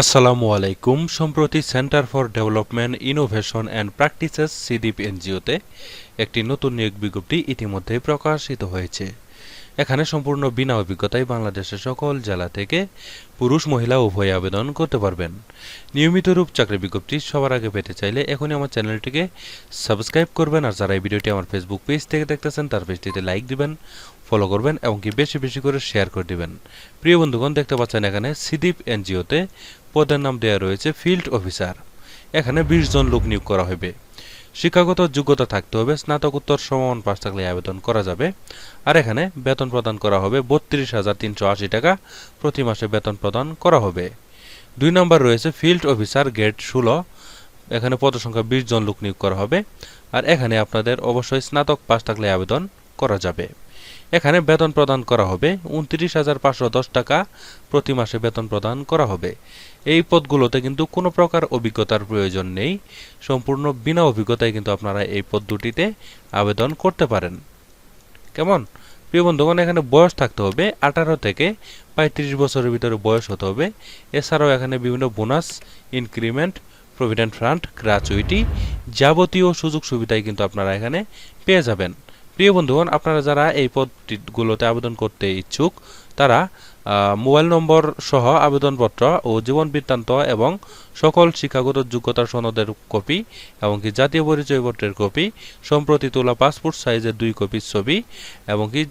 আসসালামু আলাইকুম। সম্প্রতি centre for development, innovation and practices, CDIP এনজিওতে একটি নতুন নিয়োগ বিজ্ঞপ্তি ইতিমধ্যেই প্রকাশিত হয়েছে। এখানে সম্পূর্ণ বিনা অভিজ্ঞতায় বাংলাদেশের সকল জেলা থেকে পুরুষ, মহিলা উভয় আবেদন করতে পারবেন। নিয়মিত রূপ চাকরি বিজ্ঞপ্তি সবার আগে পেতে চাইলে এখনই আমার চ্যানেলটিকে সাবস্ক্রাইব করবেন আর যারা এই ভিডিওটি আমার ফেসবুক পেজ থেকে দেখতেছেন, তার পেজটিতে লাইক দিবেন ফলো করবেন এবং কি বেশি বেশি করে শেয়ার করে দিবেন। প্রিয় বন্ধুগণ, দেখতে পাচ্ছেন এখানে সিদিপ এনজিওতে পদের নাম দেওয়া রয়েছে ফিল্ড অফিসার। এখানে বিশ জন লোক নিয়োগ করা হবে শিক্ষাগত যোগ্যতা থাকতে হবে, স্নাতকোত্তর সমান পাশ থাকলে আবেদন করা যাবে। আর এখানে বেতন প্রদান করা হবে বত্রিশ হাজার তিনশো আশি টাকা প্রতি মাসে বেতন প্রদান করা হবে। দুই নম্বর রয়েছে ফিল্ড অফিসার গেট ষোলো। এখানে পদ সংখ্যা বিশ জন লোক নিয়োগ করা হবে। আর এখানে আপনাদের অবশ্যই স্নাতক পাশ থাকলে আবেদন করা যাবে। এখানে বেতন প্রদান করা হবে উনত্রিশ হাজার পাঁচশো দশ টাকা প্রতি মাসে বেতন প্রদান করা হবে। এই পদগুলোতে কিন্তু কোনো প্রকার অভিজ্ঞতার প্রয়োজন নেই। সম্পূর্ণ বিনা অভিজ্ঞতায় কিন্তু আপনারা এই পদ দুটিতে আবেদন করতে পারেন। কেমন? প্রিয় বন্ধুগণ, এখানে বয়স থাকতে হবে আঠারো থেকে পঁয়ত্রিশ বছরের ভিতরে বয়স হতে হবে। এছাড়াও এখানে বিভিন্ন bonus, increment, provident fund gratuity যাবতীয় সুযোগ সুবিধাই কিন্তু আপনারা এখানে পেয়ে যাবেন। প্রিয় বন্ধুগণ, আপনারা যারা এই পদগুলোতে আবেদন করতে ইচ্ছুক, তারা মোবাইল নম্বর সহ আবেদনপত্র ও জীবন বৃত্তান্ত এবং সকল শিক্ষাগত যোগ্যতার সনদের কপি এবং কি জাতীয় পরিচয়পত্রের কপি, সম্প্রতি তোলা পাসপোর্ট সাইজের দুই কপি ছবি এবং কি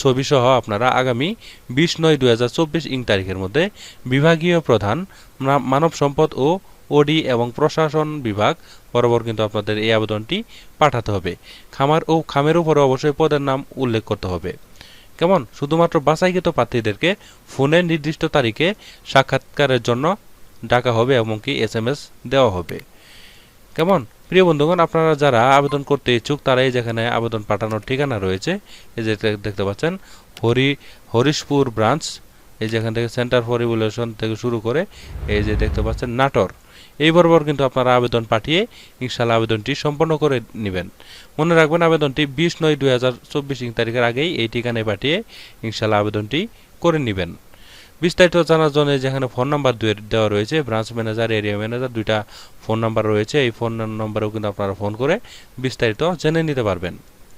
ছবি সহ আপনারা আগামী বিশ নয় দু হাজার চব্বিশ ইং তারিখের মধ্যে বিভাগীয় প্রধান মানব সম্পদ ও ওডি এবং প্রশাসন বিভাগ, বরাবর কিন্তু আপনাদের এই আবেদনটি পাঠাতে হবে। খামার ও খামের উপরে অবশ্যই পদের নাম উল্লেখ করতে হবে। কেমন? শুধুমাত্র বাছাইকৃত প্রার্থীদেরকে ফোনের নির্দিষ্ট তারিখে সাক্ষাৎকারের জন্য ডাকা হবে এবং কি এস এম এস দেওয়া হবে। কেমন? প্রিয় বন্ধুগণ, আপনারা যারা আবেদন করতে ইচ্ছুক তারা এই যেখানে আবেদন পাঠানোর ঠিকানা রয়েছে, এই যে দেখতে পাচ্ছেন, হরি, হরিশপুর ব্রাঞ্চ, এই যেখান থেকে সেন্টার ফর রিভলিউশন থেকে শুরু করে, এই যে দেখতে পাচ্ছেন, নাটোর। এই বরাবর কিন্তু আপনারা আবেদন পাঠিয়ে ইনশাল্লাহ আবেদনটি সম্পন্ন করে নেবেন। মনে রাখবেন আবেদনটি বিশ নয় দুই হাজার চব্বিশ তারিখের আগেই এই ঠিকানায় পাঠিয়ে ইনশাল্লাহ আবেদনটি করে নেবেন। বিস্তারিত জানার জন্য যেখানে ফোন নাম্বার দেওয়া রয়েছে, ব্রাঞ্চ ম্যানেজার, এরিয়া ম্যানেজার, দুইটা ফোন নাম্বার রয়েছে। এই ফোন নাম্বারেও কিন্তু আপনারা ফোন করে বিস্তারিত জেনে নিতে পারবেন।